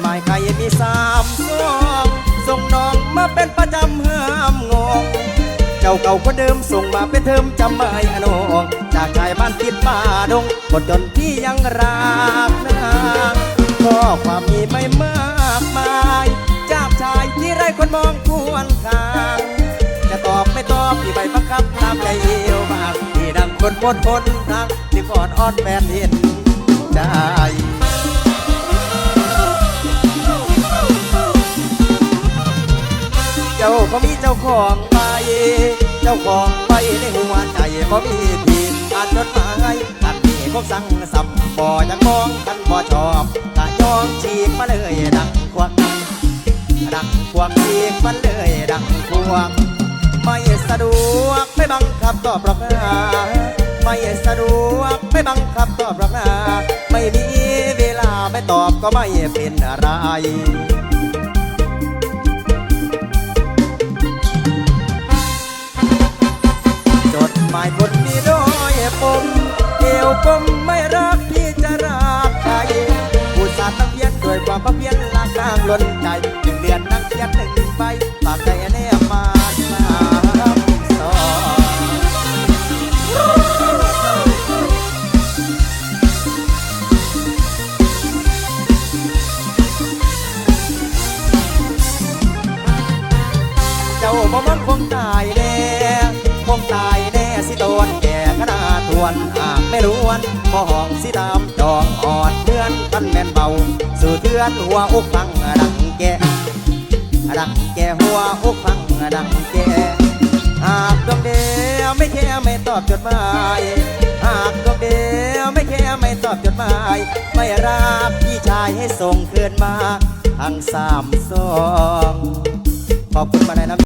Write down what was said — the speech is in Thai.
หมายใครมีสามซองส่งน้องมาเป็นประจำห้ามงงเจ้าเก่าคนเดิมส่งมาเป็นเทอมจำไม่อนงจากชายบ้านติดป่าดงคนจนที่ยังรักนางข้อความมีไม่มากมายจากชายที่ไร้คนมองควรคางจะตอบไม่ตอบที่ใบบังคับตามใจเอวมากที่ดังคนบนคนทางที่กอดอ้อนแฟนเห็นใจ จ้าก็มีเจ้าของใบเจ้าของใบในหัวใจก็มีผิดอานจดหมายอันนี้ก็สั่งสับบ่อยังมองกันบ่ชอบกะยอมฉีกมาเลยดังควักดังควักฉีกมาเลยดังควักไม่สะดวกไม่บังคับตอบรอกนะไม่สะดวกไม่บังคับตอบรอกนะไม่มีเวลาไม่ตอบก็ไม่เป็นอะไร จดหมายคนมีร้อยปมเอวปมไม่รักที่จะรักใครผู้สาตั้งเพียนด้วยความเพียรลากลางล้นใจหนึ่งเดือนนั่งเขียนหนึ่งใบปากใจแนบมาสามสองเจ้าบ่มันคงตายแน่คงตาย วนหากไม่ล้วนบ่ห้องสิดำจองอ่อนเพื่อนกันแม่นเบา สู่เทือนหัวอกฟังดังแกดังแกหัวอกฟังดังแกหากดวงเดียวไม่แค่ไม่ตอบจดหมายหากดวงเดียวไม่แค่ไม่ตอบจดหมาย ไม่รักพี่ชายให้ส่งคืนมา ทั้งสามสองขอบคุณมาในน้ำ